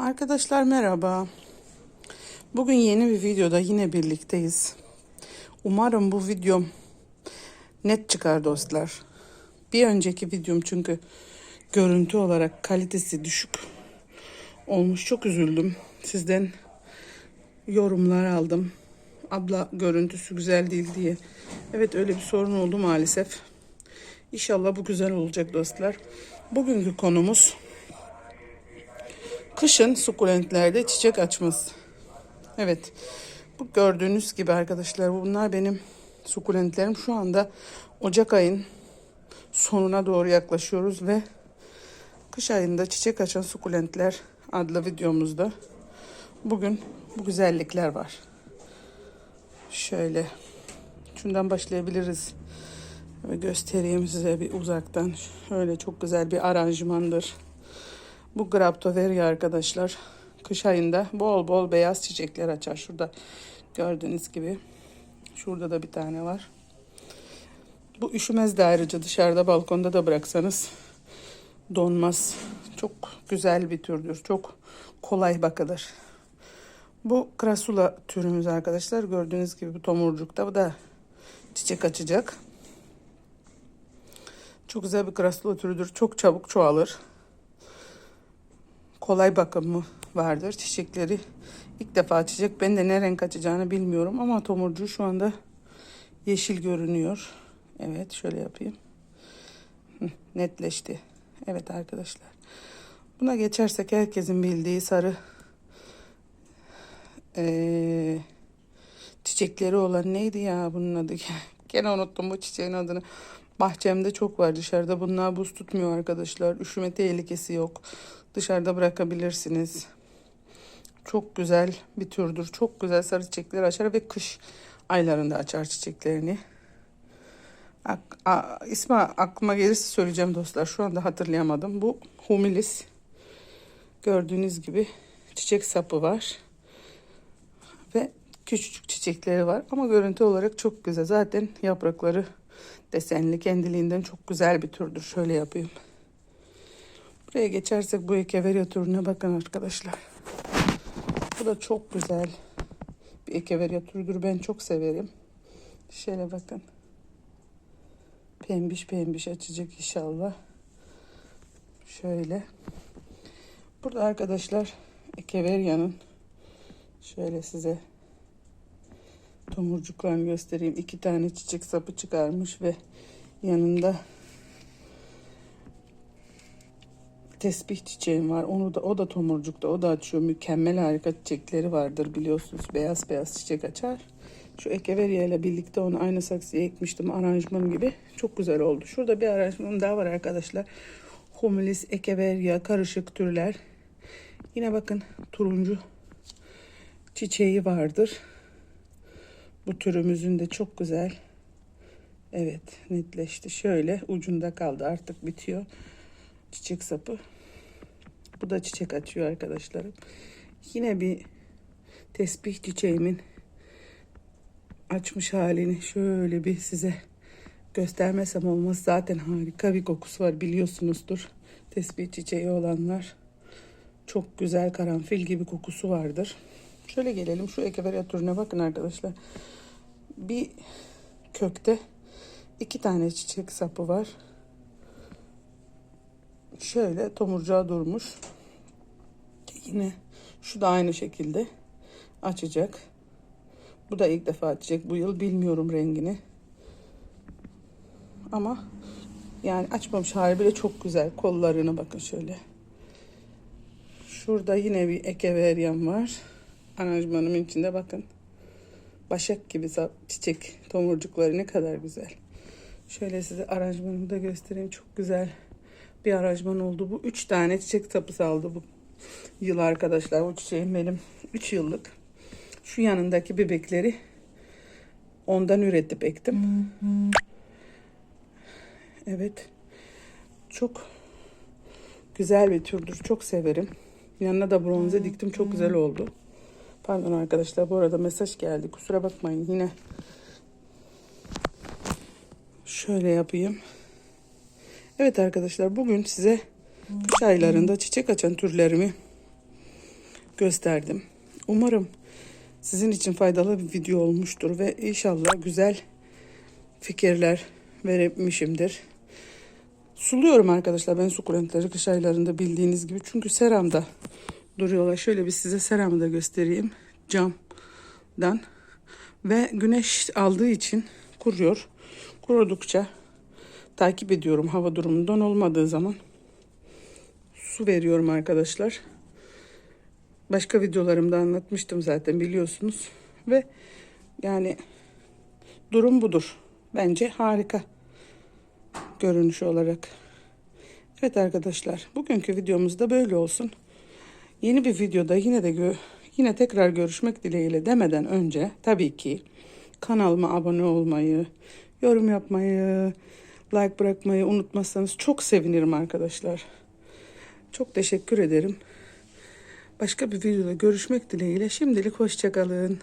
Arkadaşlar merhaba. Bugün yeni bir videoda yine birlikteyiz. Umarım bu videom net çıkar dostlar. Bir önceki videom çünkü görüntü olarak kalitesi düşük olmuş. Çok üzüldüm. Sizden yorumlar aldım. Abla görüntüsü güzel değil diye. Evet öyle bir sorun oldu maalesef. İnşallah bu güzel olacak dostlar. Bugünkü konumuz kışın sukulentlerde çiçek açması. Evet. Bu gördüğünüz gibi arkadaşlar bunlar benim sukulentlerim. Şu anda Ocak ayın sonuna doğru yaklaşıyoruz ve kış ayında çiçek açan sukulentler adlı videomuzda bugün bu güzellikler var. Şöyle şundan başlayabiliriz. Ve göstereyim size bir uzaktan. Şöyle çok güzel bir aranjmandır. Bu Graptoveria arkadaşlar. Kış ayında bol bol beyaz çiçekler açar. Şurada gördüğünüz gibi. Şurada da bir tane var. Bu üşümez de ayrıca dışarıda balkonda da bıraksanız donmaz. Çok güzel bir türdür. Çok kolay bakılır. Bu krasula türümüz arkadaşlar. Gördüğünüz gibi bu tomurcukta. Bu da çiçek açacak. Çok güzel bir krasula türüdür. Çok çabuk çoğalır. Kolay bakımı vardır. Çiçekleri ilk defa açacak. Ben de ne renk açacağını bilmiyorum ama tomurcuğu şu anda yeşil görünüyor. Evet şöyle yapayım. Netleşti. Evet arkadaşlar. Buna geçersek herkesin bildiği sarı ee, çiçekleri olan neydi ya bunun adı? Gene unuttum bu çiçeğin adını. Bahçemde çok var dışarıda. Bunlar buz tutmuyor arkadaşlar. Üşüme tehlikesi yok. Dışarıda bırakabilirsiniz. Çok güzel bir türdür. Çok güzel sarı çiçekler açar ve kış aylarında açar çiçeklerini. Ak- a- ismi aklıma gelirse söyleyeceğim dostlar. Şu anda hatırlayamadım. Bu humilis. Gördüğünüz gibi çiçek sapı var. Ve küçücük çiçekleri var. Ama görüntü olarak çok güzel. Zaten yaprakları desenli kendiliğinden çok güzel bir türdür. Şöyle yapayım. Buraya geçersek bu ekeveria türüne bakın arkadaşlar. Bu da çok güzel bir ekeveria türüdür. Ben çok severim. Şöyle bakın. Pembiş pembiş açacak inşallah. Şöyle. Burada arkadaşlar ekeveria'nın şöyle size tomurcuklarını göstereyim. İki tane çiçek sapı çıkarmış ve yanında tesbih çiçeğim var. Onu da o da tomurcukta. O da açıyor. Mükemmel harika çiçekleri vardır biliyorsunuz. Beyaz beyaz çiçek açar. Şu ekeveria ile birlikte onu aynı saksıya ekmiştim aranjman gibi. Çok güzel oldu. Şurada bir aranjmanım daha var arkadaşlar. Humilis, ekeveria, karışık türler. Yine bakın turuncu çiçeği vardır. Bu türümüzün de çok güzel. Evet netleşti. Şöyle ucunda kaldı artık bitiyor. Çiçek sapı. Bu da çiçek açıyor arkadaşlarım. Yine bir tesbih çiçeğimin açmış halini şöyle bir size göstermesem olmaz. Zaten harika bir kokusu var biliyorsunuzdur. Tesbih çiçeği olanlar çok güzel karanfil gibi kokusu vardır. Şöyle gelelim şu ekeveria türüne bakın arkadaşlar. Bir kökte iki tane çiçek sapı var. Şöyle tomurcuğa durmuş. Yine şu da aynı şekilde açacak. Bu da ilk defa açacak bu yıl. Bilmiyorum rengini. Ama yani açmamış hali bile çok güzel. Kollarına bakın şöyle. Şurada yine bir ekeveriam var. Aranjmanımın içinde bakın. Başak gibi çiçek tomurcukları ne kadar güzel. Şöyle size aranjmanımı da göstereyim. Çok güzel bir aranjman oldu. Bu üç tane çiçek tapısı aldı bu yıl arkadaşlar. Bu çiçeğim benim 3 yıllık. Şu yanındaki bebekleri ondan üretip ektim. Evet. Çok güzel bir türdür. Çok severim. Yanına da bronze diktim. Çok güzel oldu. Pardon arkadaşlar bu arada mesaj geldi. Kusura bakmayın yine. Şöyle yapayım. Evet arkadaşlar bugün size kış aylarında çiçek açan türlerimi gösterdim. Umarım sizin için faydalı bir video olmuştur ve inşallah güzel fikirler vermişimdir. Suluyorum arkadaşlar ben sukulentleri kış aylarında bildiğiniz gibi. Çünkü seramda duruyorlar. Şöyle bir size seramı da göstereyim. Camdan. Ve güneş aldığı için kuruyor. Kurudukça takip ediyorum hava durumundan olmadığı zaman. Su veriyorum arkadaşlar. Başka videolarımda anlatmıştım zaten biliyorsunuz. Ve yani durum budur. Bence harika görünüş olarak. Evet arkadaşlar, bugünkü videomuz da böyle olsun. Yeni bir videoda yine de yine tekrar görüşmek dileğiyle demeden önce tabii ki kanalıma abone olmayı, yorum yapmayı, like bırakmayı unutmazsanız çok sevinirim arkadaşlar. Çok teşekkür ederim. Başka bir videoda görüşmek dileğiyle şimdilik hoşçakalın.